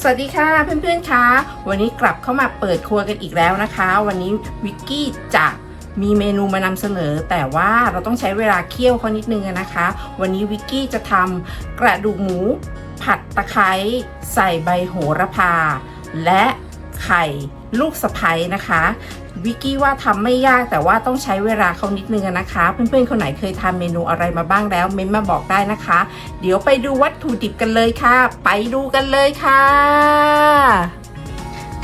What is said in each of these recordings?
สวัสดีค่ะเพื่อนๆคะวันนี้กลับเข้ามาเปิดครัวกันอีกแล้วนะคะ วันนี้วิกกี้จะมีเมนูมานำเสนอ แต่ว่าเราต้องใช้เวลาเคี่ยวเขานิดนึงนะคะ วันนี้วิกกี้จะทำกระดูกหมู ผัดตะไคร้ใส่ใบโหระพา และไข่ลูกสะใภ้นะคะ วิกกี้ว่าทำไม่ยากแต่ว่าต้องใช้เวลาเขานิดนึงนะคะ เพื่อนๆคนไหนเคยทำเมนูอะไรมาบ้างแล้วเม้นมาบอกได้นะคะ เดี๋ยวไปดูวัตถุดิบกันเลยค่ะ ไปดูกันเลยค่ะ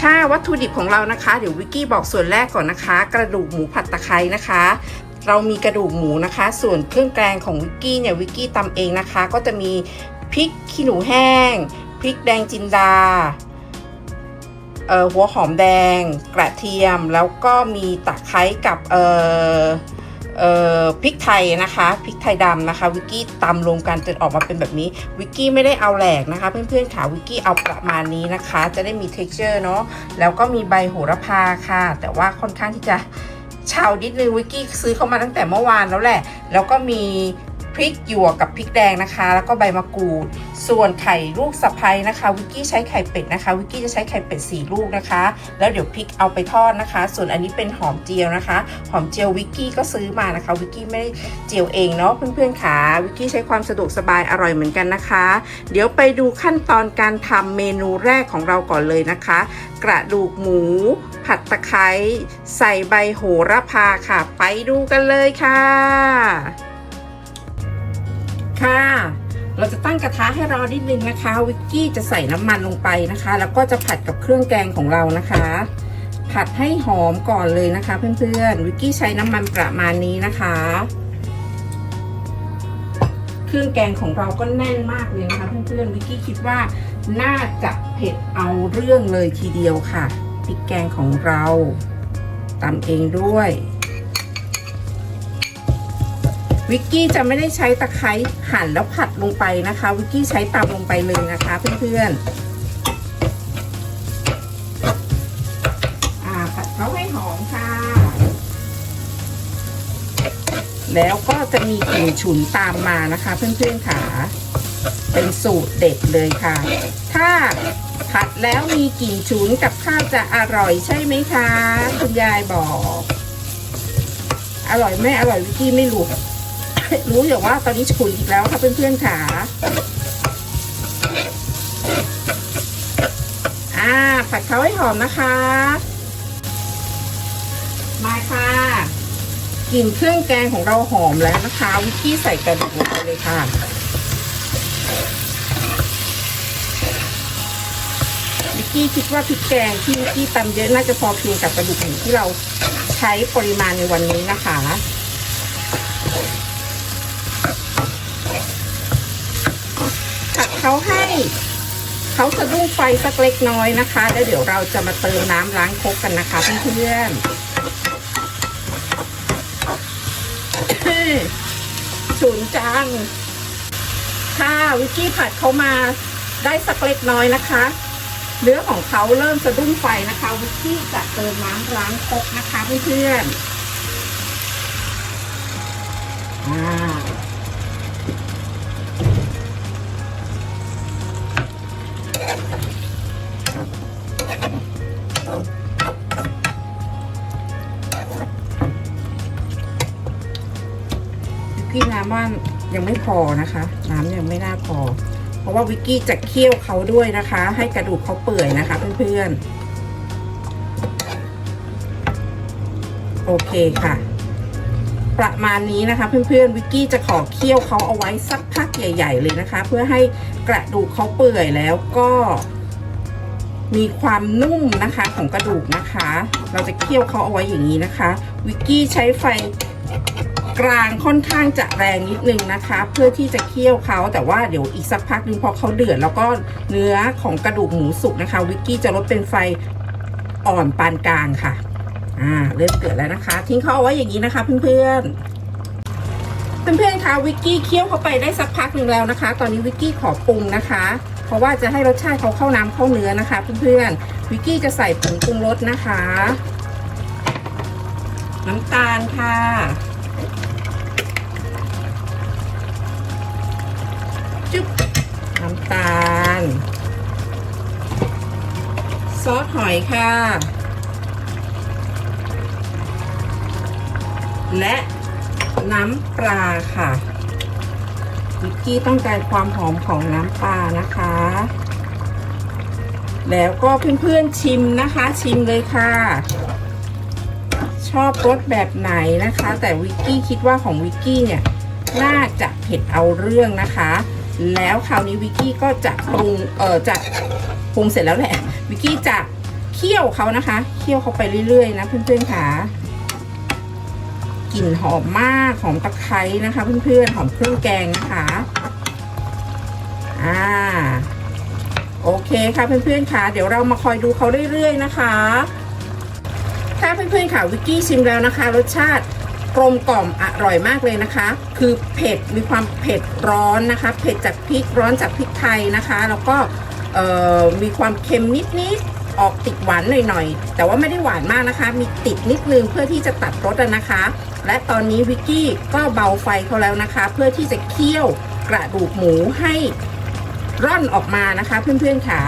ค่ะวัตถุดิบของเรานะคะ เดี๋ยววิกกี้บอกส่วนแรกก่อนนะคะ กระดูกหมูผัดตะไคร้นะคะเรามีกระดูกหมูนะคะ ส่วนเครื่องแกงของวิกกี้เนี่ยวิกกี้ตำเองนะคะ ก็จะมีพริกขี้หนูแห้ง พริกแดงจินดา หัวหอมแดง กระเทียม แล้วก็มีตะไคร้กับเอ่อพริกไทยนะคะพริกไทยดำนะคะ วิกกี้ตำรวมกันจนออกมาเป็นแบบนี้ วิกกี้ไม่ได้เอาแหลกนะคะ เพื่อนๆค่ะวิกกี้เอาประมาณนี้นะคะ จะได้มี texture เนาะแล้วก็มีใบโหระพาค่ะ แต่ว่าค่อนข้างที่จะชาวนิดนึงวิกกี้ซื้อเข้ามาตั้งแต่เมื่อวานแล้วแหละ แล้วก็มี พริกหยวกกับพริกแดงนะคะ แล้วก็ใบมะกรูด ส่วนไข่ลูกสะพ้ยนะคะ วิกกี้ใช้ไข่เป็ดนะคะ วิกกี้จะใช้ไข่เป็ดสี่ลูกนะคะ แล้วเดี๋ยวพริกเอาไปทอดนะคะ ส่วนอันนี้เป็นหอมเจียวนะคะ หอมเจียววิกกี้ก็ซื้อมานะคะ วิกกี้ไม่ได้เจียวเองเนาะเพื่อนๆค่ะ วิกกี้ใช้ความสะดวกสบายอร่อยเหมือนกันนะคะ เดี๋ยวไปดูขั้นตอนการทำเมนูแรกของเราก่อนเลยนะคะ กระดูกหมู ผัดตะไคร้ใส่ใบโหระพาค่ะ ไปดูกันเลยค่ะ ค่ะ เราจะตั้งกระทะให้ร้อนนิดนึงนะคะ วิกกี้จะใส่น้ำมันลงไปนะคะ แล้วก็จะผัดกับเครื่องแกงของเรานะคะ ผัดให้หอมก่อนเลยนะคะ เพื่อนๆ วิกกี้ใช้น้ำมันประมาณนี้นะคะ เครื่องแกงของเราก็แน่นมากเลยนะคะ เพื่อนๆ วิกกี้คิดว่าน่าจะเผ็ดเอาเรื่องเลยทีเดียวค่ะพริกแกงของเราตำเองด้วย วิกกี้จะไม่ได้ใช้ตะไคร้หั่นแล้วผัดลงไปนะคะ วิกกี้ใช้ตำลงไปเลยนะคะเพื่อนๆผัดเขาให้หอมค่ะ แล้วก็จะมีกลิ่นฉุนตามมานะคะเพื่อนๆค่ะ เป็นสูตรเด็ดเลยค่ะ ถ้าผัดแล้วมีกลิ่นฉุนกับข้าวจะอร่อยใช่ไหมคะ คุณยายบอก อร่อยไม่อร่อยวิกกี้ไม่รู้ รู้อย่างว่าตอนนี้ฉุนอีกแล้วค่ะเพื่อนๆค่ะอ่าผัดเขาให้หอมนะคะ มาค่ะกลิ่นเครื่องแกงของเราหอมแล้วนะคะวิกกี้ใส่กระดูกลงไปเลยค่ะวิกกี้คิดว่าพริกแกงที่วิกกี้ตำเยอะน่าจะพอเพียงกับกระดูกหมูที่เราใช้ปริมาณในวันนี้นะคะ ผัด เขาให้เขาสะดุ้งไฟสักเล็กน้อยนะคะ แล้วเดี๋ยวเราจะมาเติมน้ำล้างครกกันนะคะเพื่อนๆฉุนจังค่ะวิกกี้ผัดเขามาได้สักเล็กน้อยนะคะเนื้อของเขาเริ่มสะดุ้งไฟนะคะวิกกี้จะเติมน้ำล้างครกนะคะเพื่อนๆ ยังไม่พอนะคะ น้ำยังไม่น่าพอ เพราะว่าวิกกี้จะเคี่ยวเขาด้วยนะคะ ให้กระดูกเขาเปื่อยนะคะ เพื่อนๆ โอเคค่ะ ประมาณนี้นะคะ เพื่อนๆวิกกี้จะขอเคี่ยวเขาเอาไว้สักพักใหญ่ ๆ เลยนะคะ เพื่อให้กระดูกเขาเปื่อยแล้วก็มีความนุ่มนะคะของกระดูกนะคะ เราจะเคี่ยวเขาเอาไว้อย่างนี้นะคะ วิกกี้ใช้ไฟ กลางค่อนข้างจะแรงนิดนึงนะคะ เพื่อที่จะเคี่ยวเขาแต่ว่าเดี๋ยวอีกสักพักนึงพอเขาเดือดแล้วก็เนื้อของกระดูกหมูสุกนะคะ วิกกี้จะลดเป็นไฟอ่อนปานกลางค่ะอ่าเริ่มเดือดแล้วนะคะ ทิ้งเขาเอาไว้อย่างนี้นะคะ เพื่อนๆเพื่อนๆคะวิกกี้เคี่ยวเข้าไปได้สักพักหนึ่งแล้วนะคะ ตอนนี้วิกกี้ขอปรุงนะคะเพราะว่าจะให้รสชาติเขาเข้าน้ำเข้าเนื้อนะคะ เพื่อนๆวิกกี้จะใส่ผงปรุงรสนะคะ น้ำตาลค่ะ จุ๊บน้ำตาล ซอสหอยค่ะ และน้ำปลาค่ะวิกกี้ต้องการความหอมของน้ำปลานะคะ แล้วก็เพื่อนๆชิมนะคะ ชิมเลยค่ะ ชอบรสแบบไหนนะคะ แต่วิกกี้คิดว่าของวิกกี้เนี่ย น่าจะเผ็ดเอาเรื่องนะคะ แล้วคราวนี้วิกกี้ก็จะปรุงเออจะปรุงเสร็จแล้วแหละวิกกี้จะเคี่ยวเขานะคะเคี่ยวเขาไปเรื่อยๆนะเพื่อนๆค่ะกลิ่นหอมมากหอมตะไคร้นะคะเพื่อนๆหอมเครื่องแกงนะคะอ่าโอเคค่ะเพื่อนๆค่ะเดี๋ยวเรามาคอยดูเขาเรื่อยๆนะคะถ้าเพื่อนๆค่ะวิกกี้ชิมแล้วนะคะ รสชาติ กลมกล่อมอร่อยมากเลยนะคะ คือเผ็ดมีความเผ็ดร้อนนะคะ เผ็ดจากพริกร้อนจากพริกไทยนะคะ แล้วก็มีความเค็มนิดๆออกติดหวานหน่อยๆ แต่ว่าไม่ได้หวานมากนะคะ มีติดนิดนึงเพื่อที่จะตัดรสอะนะคะ และตอนนี้วิกกี้ก็เบาไฟเขาแล้วนะคะ เพื่อที่จะเคี่ยวกระดูกหมูให้ร่อนออกมานะคะ เพื่อนๆค่ะ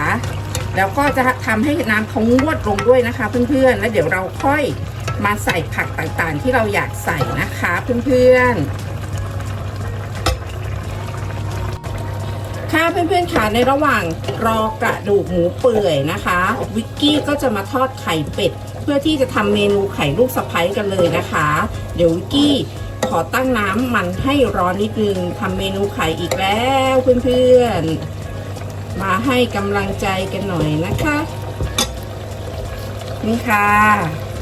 แล้วก็จะทำให้น้ำเขางวดลงด้วยนะคะเพื่อนๆ แล้วเดี๋ยวเราค่อยมาใส่ผักต่างๆ ที่เราอยากใส่นะคะเพื่อนๆ ค่ะเพื่อนๆค่ะในระหว่างรอกระดูกหมูเปื่อยนะคะ วิกกี้ก็จะมาทอดไข่เป็ด เพื่อที่จะทำเมนูไข่ลูกสะใภ้กันเลยนะคะ เดี๋ยววิกกี้ขอตั้งน้ำมันให้ร้อนนิดนึงทำเมนูไข่อีกแล้วเพื่อนๆ มาให้กำลังใจกันหน่อยนะคะ นี่ค่ะ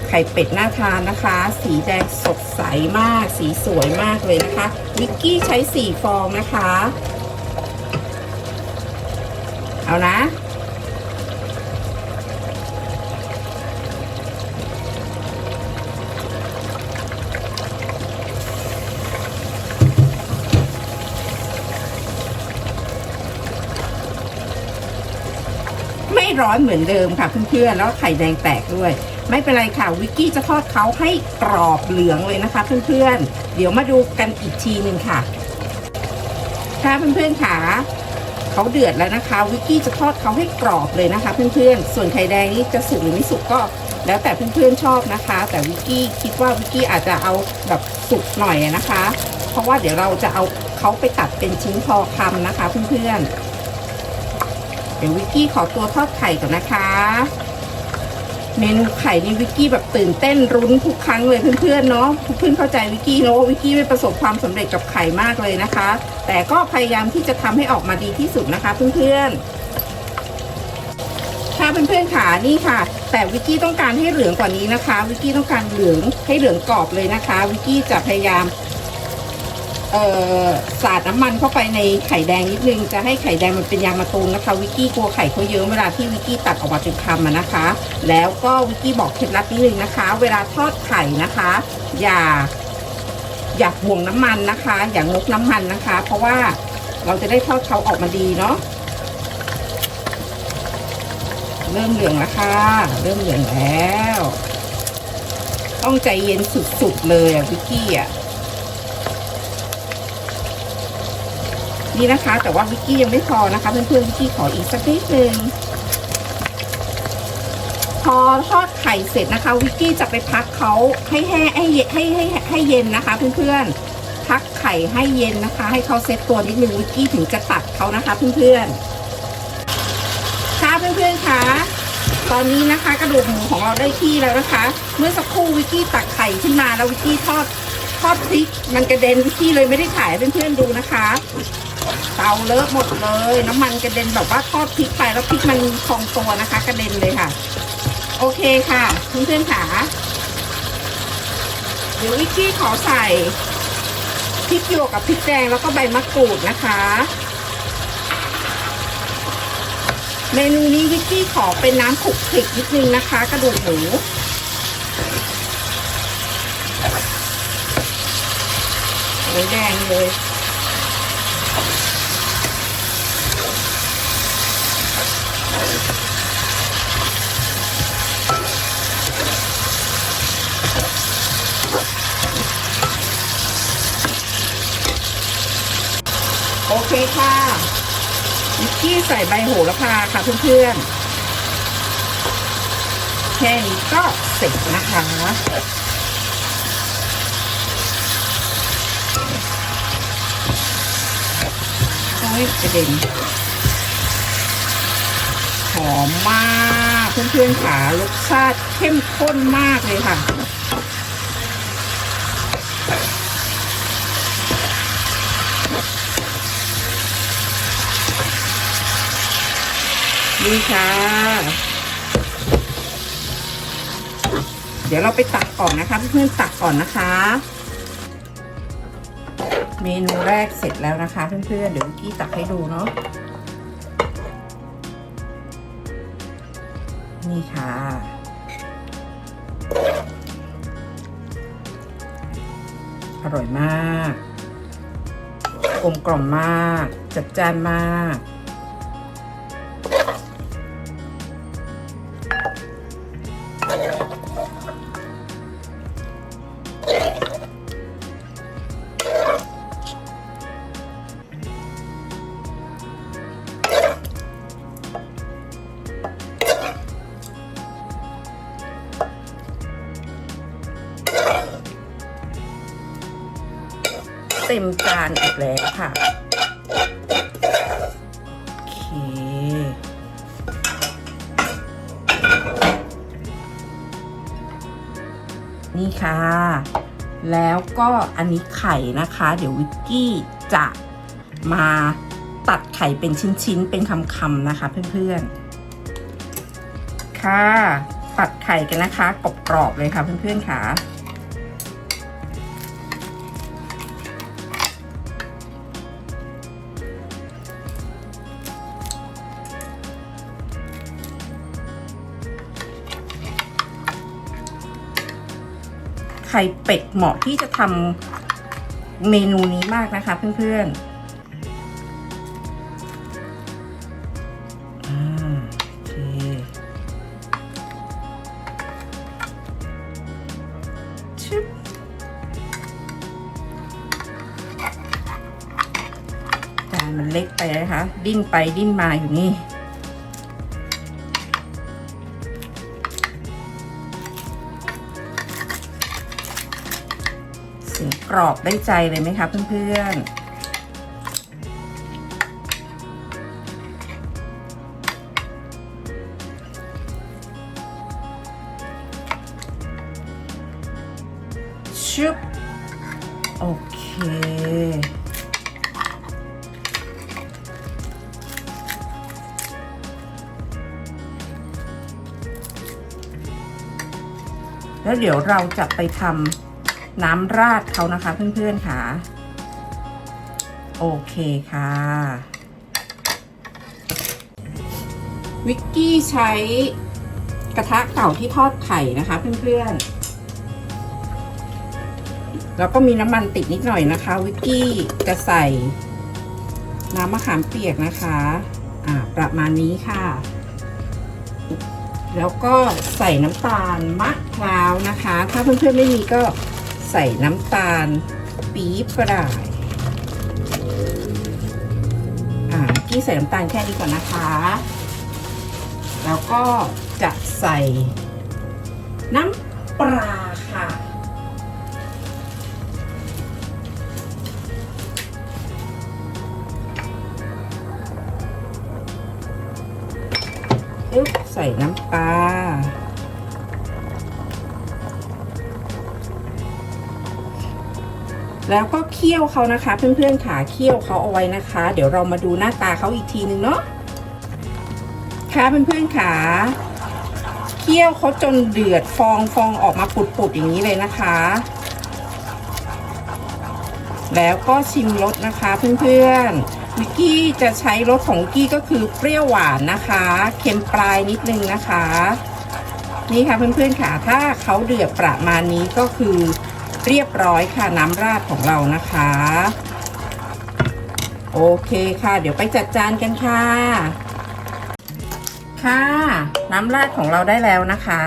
ไข่เป็ดน่าทานนะคะ สีแดงสดใสมาก สีสวยมากเลยนะคะวิกกี้ใช้สี่ฟองนะคะ เอานะ ร้อนเหมือนเดิมค่ะเพื่อนๆแล้วไข่แดงแตกด้วย ไม่เป็นไรค่ะวิกกี้จะทอดเขาให้กรอบเหลืองเลยนะคะเพื่อนๆเดี๋ยวมาดูกันอีกทีหนึ่งค่ะค่ะเพื่อนๆค่ะเขาเดือดแล้วนะคะวิกกี้จะทอดเขาให้กรอบเลยนะคะ เพื่อนๆ ส่วนไข่แดงนี่จะสุกหรือไม่สุกก็ แล้วแต่เพื่อนๆชอบนะคะ แต่วิกกี้คิดว่าวิกกี้อาจจะเอาแบบสุกหน่อยนะคะ เพราะว่าเดี๋ยวเราจะเอาเขาไปตัดเป็นชิ้นพอคำนะคะ เพื่อนๆ ดี๋ยววิกกี้ขอตัวทอดไข่ก่อนนะคะ เมนูไข่นี่วิกกี้แบบตื่นเต้นรุ้นทุกครั้งเลยเพื่อนๆเนาะเพื่อนเข้าใจวิกกี้เนาะวิกกี้ไม่ประสบความสำเร็จกับไข่มากเลยนะคะ แต่ก็พยายามที่จะทำให้ออกมาดีที่สุดนะคะ เพื่อนๆค่ะเพื่อนๆค่ะนี่ค่ะ แต่วิกกี้ต้องการให้เหลืองกว่านี้นะคะ วิกกี้ต้องการเหลืองให้เหลืองกรอบเลยนะคะ วิกกี้จะพยายาม สาดน้ำมันเข้าไปในไข่แดงนิดนึง จะให้ไข่แดงมันเป็นยางมะตูมนะคะ วิกกี้กลัวไข่เขาเยอะเวลาที่วิกกี้ตัดออกมาเป็นคำนะคะ แล้วก็วิกกี้บอกเคล็ดลับนิดนึงนะคะ เวลาทอดไข่นะคะ อย่าอย่าห่วงน้ำมันนะคะ อย่างงกน้ำมันนะคะ เพราะว่าเราจะได้ทอดเขาออกมาดีเนาะเริ่มเหลืองแล้วค่ะ เริ่มเหลืองแล้ว ต้องใจเย็นสุดๆเลยอะวิกกี้อะ นี่นะคะ แต่ว่าวิกกี้ยังไม่พอนะคะเพื่อนๆวิกกี้ขออีกสักนิดนึงพอทอดไข่เสร็จนะคะ วิกกี้จะไปพักเขาให้แห้งให้เย็นให้ให้ให้เย็นนะคะ เพื่อนๆพักไข่ให้เย็นนะคะ ให้เขาเซ็ตตัวนิดนึงวิกกี้ถึงจะตัดเขานะคะเพื่อนๆค่ะเพื่อนๆคะตอนนี้นะคะ กระดูกหมูของเราได้ที่แล้วนะคะ เมื่อสักครู่วิกกี้ตักไข่ขึ้นมาแล้ววิกกี้ทอดทอดพริกมันกระเด็นวิกกี้เลยไม่ได้ถ่ายให้เพื่อนๆดูนะคะ เตาเลอะหมดเลย น้ำมันกระเด็นแบบว่าทอดพริกไปแล้วพริกมันพองตัวนะคะ กระเด็นเลยค่ะ โอเคค่ะเพื่อนๆค่ะเดี๋ยววิกกี้ขอใส่พริกหยวกกับพริกแดงแล้วก็ใบมะกรูดนะคะ เมนูนี้วิกกี้ขอเป็นน้ำขุกคลิกนิดนึงนะคะ กระดูกหมูโอ้ยแดงเลย โอเคค่ะวิกกี้ใส่ใบโหระพาค่ะเพื่อนๆ แค่นี้ก็เสร็จนะคะ โอ้ยกระเด็นหอมมาก เพื่อนๆค่ะรสชาติเข้มข้นมากเลยค่ะ นี่ค่ะ เดี๋ยวเราไปตักก่อนนะคะเพื่อนๆตักก่อนนะคะ เมนูแรกเสร็จแล้วนะคะ เพื่อนๆเดี๋ยวกกี้ตักให้ดูเนาะนี่ค่ะ อร่อยมากกลมกล่อมมาก จัดจ้านมาก ต็มจานอีกแล้วค่ะ โอเค นี่ค่ะ แล้วก็อันนี้ไข่นะคะ เดี๋ยววิกกี้จะมาตัดไข่เป็นชิ้นๆ เป็นคำๆนะคะเพื่อนๆ ค่ะ ตัดไข่กันนะคะกรอบๆเลยค่ะเพื่อนๆค่ะ ไข่เป็ดเหมาะที่จะทำเมนูนี้มากนะคะเพื่อนๆอ่าโอเคชึบจานมันเล็กไปนะคะ ดิ้นไปดิ้นมาอยู่นี่ รอบได้ใจเลยไหมคะเพื่อนๆชุบโอเค แล้วเดี๋ยวเราจะไปทำ น้ำราดเขานะคะเพื่อนๆค่ะ โอเคค่ะ วิกกี้ใช้กระทะเก่าที่ทอดไข่นะคะเพื่อนๆ แล้วก็มีน้ำมันติดนิดหน่อยนะคะ วิกกี้จะใส่น้ำมะขามเปียกนะคะ อ่า ประมาณนี้ค่ะ แล้วก็ใส่น้ำตาลมะพร้าวนะคะ ถ้าเพื่อนๆไม่มีก็ ใส่น้ำตาล ปี๊บก็ได้ อ่ากี้ใส่น้ำตาลแค่นี้ก่อนนะคะ แล้วก็จะใส่น้ำปลาค่ะ ใส่น้ำปลา แล้วก็เคี่ยวเขานะคะ เพื่อนๆค่ะเคี่ยวเขาเอาไว้นะคะ เดี๋ยวเรามาดูหน้าตาเขาอีกทีนึงเนาะค่ะเพื่อนๆค่ะเคี่ยวเขาจนเดือดฟองฟองออกมาปุดๆอย่างนี้เลยนะคะ แล้วก็ชิมรสนะคะเพื่อนๆวิกกี้จะใช้รสของวิกกี้ก็คือเปรี้ยวหวานนะคะ เค็มปลายนิดนึงนะคะ นี่ค่ะเพื่อนๆค่ะถ้าเขาเดือดประมาณนี้ก็คือ เรียบร้อยค่ะน้ำราดของเรานะคะ โอเคค่ะ เดี๋ยวไปจัดจานกันค่ะ ค่ะ น้ำราดของเราได้แล้วนะคะ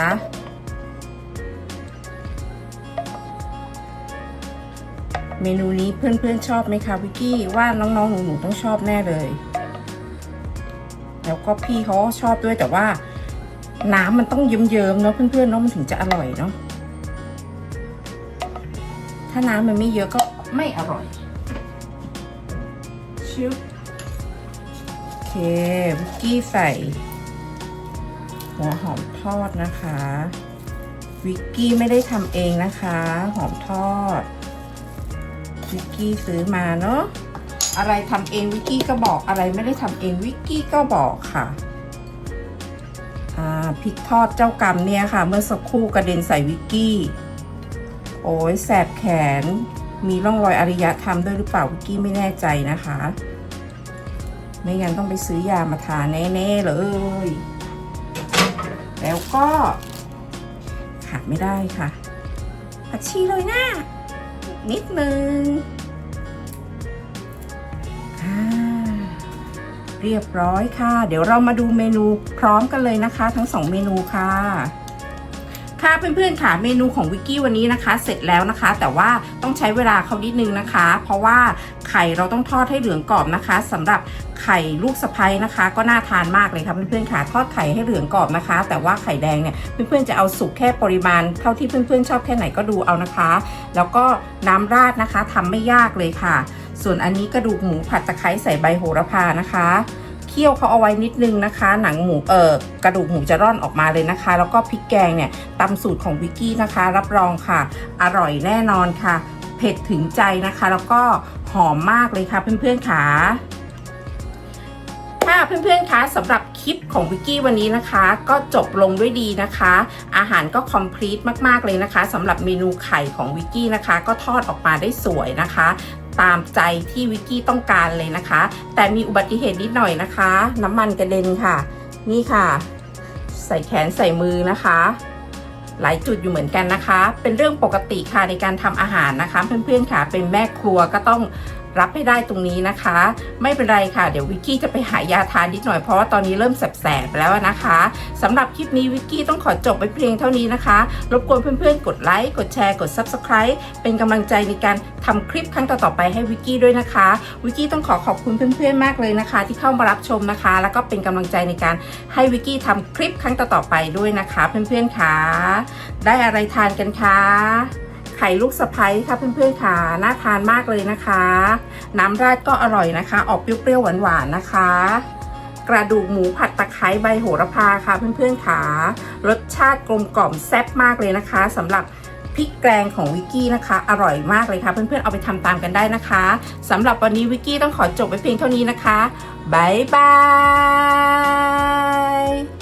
เมนูนี้เพื่อนๆชอบไหมคะวิกกี้ว่าน้องๆหนูๆต้องชอบแน่เลยแล้วก็พี่เขาชอบด้วยแต่ว่าน้ำมันต้องเยิ้มๆเนาะเพื่อนๆเนาะมันถึงจะอร่อยเนาะ ถ้าน้ำมันไม่เยอะก็ไม่อร่อยชิบโอเควิกกี้ใส่หัวหอมทอดนะคะ วิกกี้ไม่ได้ทำเองนะคะ หอมทอด วิกกี้ซื้อมาเนาะอะไรทำเองวิกกี้ก็บอกอะไรไม่ได้ทำเองวิกกี้ก็บอกค่ะอ่าพริกทอดเจ้ากรรมเนี่ยค่ะ เมื่อสักครู่กระเด็นใส่วิกกี้ โอ้ยแสบแขน มีร่องรอยอารยธรรมด้วยหรือเปล่าวิกกี้ไม่แน่ใจนะคะ ไม่งั้นต้องไปซื้อยามาทาแน่ๆเลย แล้วก็ขาดไม่ได้ค่ะผักชีโรยหน้านิดนึงอ่าเรียบร้อยค่ะ เดี๋ยวเรามาดูเมนูพร้อมกันเลยนะคะ ทั้งสองเมนูค่ะ ค่ะเพื่อนๆค่ะเมนูของวิกกี้วันนี้นะคะ เสร็จแล้วนะคะ แต่ว่าต้องใช้เวลาเขานิดนึงนะคะ เพราะว่าไข่เราต้องทอดให้เหลืองกรอบนะคะสำหรับไข่ลูกสะใภ้นะคะ ก็น่าทานมากเลยค่ะเพื่อนๆค่ะทอดไข่ให้เหลืองกรอบนะคะ แต่ว่าไข่แดงเนี่ยเพื่อนๆจะเอาสุกแค่ปริมาณ เท่าที่เพื่อนๆชอบแค่ไหนก็ดูเอานะคะ แล้วก็น้ำราดนะคะทำไม่ยากเลยค่ะ ส่วนอันนี้กระดูกหมูผัดตะไคร้ใส่ใบโหระพานะคะ คี่ยวเขาเอาไว้นิดนึงนะคะ หนังหมูเออกระดูกหมูจะร่อนออกมาเลยนะคะ แล้วก็พริกแกงเนี่ยตำสูตรของวิกกี้นะคะ รับรองค่ะ อร่อยแน่นอนค่ะ เผ็ดถึงใจนะคะ แล้วก็หอมมากเลยค่ะเพื่อนๆค่ะค่ะเพื่อนๆคะสำหรับคลิปของวิกกี้วันนี้นะคะ ก็จบลงด้วยดีนะคะ อาหารก็คอมพลีทมากๆเลยนะคะสำหรับเมนูไข่ของวิกกี้นะคะ ก็ทอดออกมาได้สวยนะคะ ตามใจที่วิกกี้ต้องการเลยนะคะ แต่มีอุบัติเหตุนิดหน่อยนะคะ น้ำมันกระเด็นค่ะ นี่ค่ะ ใส่แขนใส่มือนะคะ หลายจุดอยู่เหมือนกันนะคะ เป็นเรื่องปกติค่ะในการทำอาหารนะคะ เพื่อนๆค่ะ เป็นแม่ครัวก็ต้อง รับให้ได้ตรงนี้นะคะ ไม่เป็นไรค่ะ เดี๋ยววิกกี้จะไปหายาทานนิดหน่อยเพราะว่าตอนนี้เริ่มแสบๆแล้วนะคะสำหรับคลิปนี้วิกกี้ต้องขอจบไปเพียงเท่านี้นะคะ รบกวนเพื่อนๆ กดไลค์กดแชร์กด Subscribe เป็นกำลังใจในการทำคลิปครั้งต่อๆไปให้วิกกี้ด้วยนะคะวิกกี้ต้องขอขอบคุณเพื่อนๆมากเลยนะคะ ที่เข้ามารับชมนะคะ แล้วก็เป็นกำลังใจในการให้วิกกี้ทำคลิปครั้งต่อๆไปด้วยนะคะ เพื่อนๆค่ะได้อะไรทานกันคะ ไข่ลูกสะพ้ยค่ะเพื่อนๆค่ะน่าทานมากเลยนะคะ น้ำราดก็อร่อยนะคะ ออกเปรี้ยวๆหวานๆนะคะ กระดูกหมูผัดตะไคร้ใบโหระพาค่ะเพื่อนๆค่ะรสชาติกลมกล่อมแซ่บมากเลยนะคะสำหรับพริกแกงของวิกกี้นะคะ อร่อยมากเลยค่ะ เพื่อนๆเอาไปทำตามกันได้นะคะสำหรับวันนี้วิกกี้ต้องขอจบไปเพียงเท่านี้นะคะบายบาย